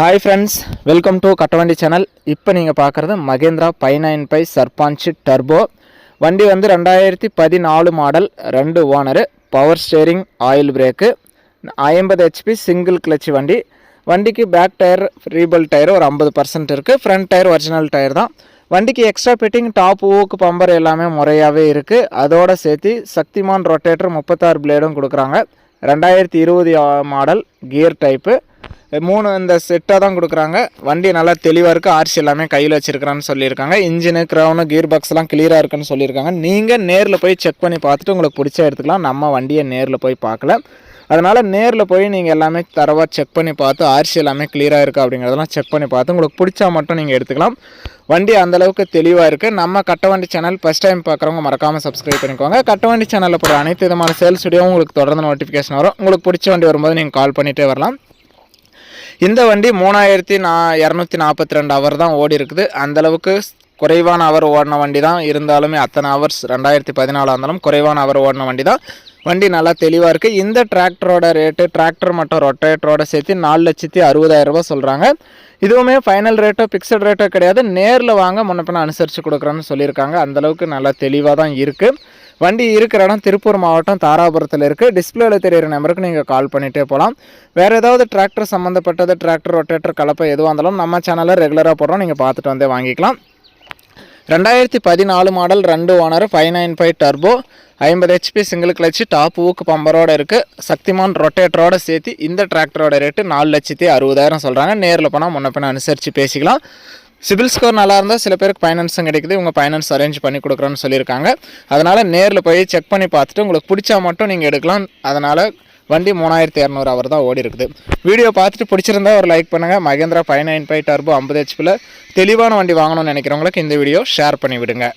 Hi friends welcome to Kattavandi channel இப்போ நீங்கள் பார்க்குறது Mahindra five nine five Sarpanch turbo வண்டி வந்து ரெண்டாயிரத்தி பதினாலு மாடல் ரெண்டு owner power steering oil brake ஐம்பது ஹெச்பி சிங்கிள் கிளச் வண்டி. வண்டிக்கு பேக் டயர் ரீபல் டயர் ஒரு ஐம்பது பர்சன்ட் இருக்குது ஃப்ரண்ட் டயர் ஒரிஜினல் டயர் தான். வண்டிக்கு எக்ஸ்ட்ரா ஃபிட்டிங் டாப் ஊக்கு பம்பர் எல்லாமே முறையாகவே இருக்குது அதோட சேர்த்து சக்திமான் ரொட்டேட்டர் முப்பத்தாறு பிளேடும் கொடுக்குறாங்க. ரெண்டாயிரத்தி இருபது மாடல் கியர் டைப்பு மூணு இந்த செட்டாக தான் கொடுக்குறாங்க. வண்டி நல்லா தெளிவாக இருக்குது ஆர்சி எல்லாமே கையில் வச்சுருக்கிறான்னு சொல்லியிருக்காங்க. இன்ஜினு க்ரௌனு கியர் பாக்ஸ்லாம் கிளியராக இருக்குன்னு சொல்லியிருக்காங்க. நீங்கள் நேரில் போய் செக் பண்ணி பார்த்துட்டு உங்களுக்கு பிடிச்ச எடுத்துக்கலாம். நம்ம வண்டியை நேரில் போய் பார்க்கல. அதனால் நேரில் போய் நீங்கள் எல்லாமே தரவாக செக் பண்ணி பார்த்து ஆர்சி எல்லாமே கிளியராக இருக்கா அப்படிங்கிறதெல்லாம் செக் பண்ணி பார்த்து உங்களுக்கு பிடிச்சா மட்டும் நீங்கள் எடுத்துக்கலாம். வண்டி அந்தளவுக்கு தெளிவாக இருக்குது நம்ம கட்டவண்டி சேனல் ஃபஸ்ட் டைம் பார்க்குறவங்க மறக்காமல் சப்ஸ்கிரைப் பண்ணிக்கோங்க. கட்டவண்டி சேனலில் போகிற அனைத்து விதமான சேல்ஸ் வீடியோவும் உங்களுக்கு தொடர்ந்து நோட்டிஃபிகேஷன் வரும். உங்களுக்கு பிடிச்ச வண்டி வரும்போது நீங்கள் கால் பண்ணிகிட்டே வரலாம். இந்த வண்டி மூணாயிரத்தி நா இரநூத்தி நாற்பத்தி ரெண்டு ஹவர் தான் ஓடி இருக்குது. அந்தளவுக்கு குறைவான அவர் ஓடின வண்டி தான். இருந்தாலுமே அத்தனை ஹவர்ஸ் ரெண்டாயிரத்தி பதினாலாக இருந்தாலும் குறைவான அவர் ஓடின வண்டி தான். வண்டி நல்லா தெளிவாக இருக்குது இந்த டிராக்டரோட ரேட்டு டிராக்டர் மற்றும் ரொட்டேட்டரோட சேர்த்து நாலு லட்சத்தி அறுபதாயிரம் சொல்கிறாங்க இதுவுமே ஃபைனல் ரேட்டோ பிக்சட் ரேட்டோ கிடையாது. நேரில் வாங்க முன்னப்பின பின்ன அனுசரித்து கொடுக்குறேன்னு சொல்லியிருக்காங்க. அந்தளவுக்கு நல்லா தெளிவாக தான் இருக்குது வண்டி இருக்கிற இடம் திருப்பூர் மாவட்டம் தாராபுரத்தில் இருக்குது டிஸ்பிளேல தெரியிற நம்பருக்கு நீங்கள் கால் பண்ணிகிட்டே போகலாம் வேறு ஏதாவது டிராக்டர் சம்மந்தப்பட்டது டிராக்டர் ரொட்டேட்டர் கலப்பை எதுவாக இருந்தாலும் நம்ம சேனலில் ரெகுலராக போடுறோம். நீங்கள் பார்த்துட்டு வந்தே வாங்கிக்கலாம். ரெண்டாயிரத்தி பதினாலு மாடல் ரெண்டு owner five nine five turbo ஐம்பது ஹெச்பி சிங்கிள் கிளச்சு டாப் ஊக்கு பம்பரோடு இருக்குது சக்திமான் ரொட்டேட்டரோட சேர்த்து இந்த டிராக்டரோட ரேட்டு நாலு லட்சத்தி அறுபதாயிரம் சொல்கிறாங்க நேரில் போனால் முன்ன பின்ன அனுசரித்து பேசிக்கலாம். சிபில் ஸ்கோர் நல்லா இருந்தால் சில பேருக்கு ஃபைனான்ஸும் கிடைக்குது. இவங்க ஃபைனான்ஸ் அரேஞ்ச் பண்ணி கொடுக்குறோன்னு சொல்லியிருக்காங்க. அதனால் நேரில் போய் செக் பண்ணி பார்த்துட்டு உங்களுக்கு பிடிச்சா மட்டும் நீங்கள் எடுக்கலாம். அதனால் வண்டி மூணாயிரத்தி இரநூறு அவர் தான் ஓடி இருக்குது. வீடியோ பார்த்துட்டு பிடிச்சிருந்தா ஒரு லைக் பண்ணுங்கள் Mahindra five nine five turbo ஐம்பது ஹெச்பியில் தெளிவான வண்டி வாங்கணும்னு நினைக்கிறவங்களுக்கு இந்த வீடியோ ஷேர் பண்ணி விடுங்க.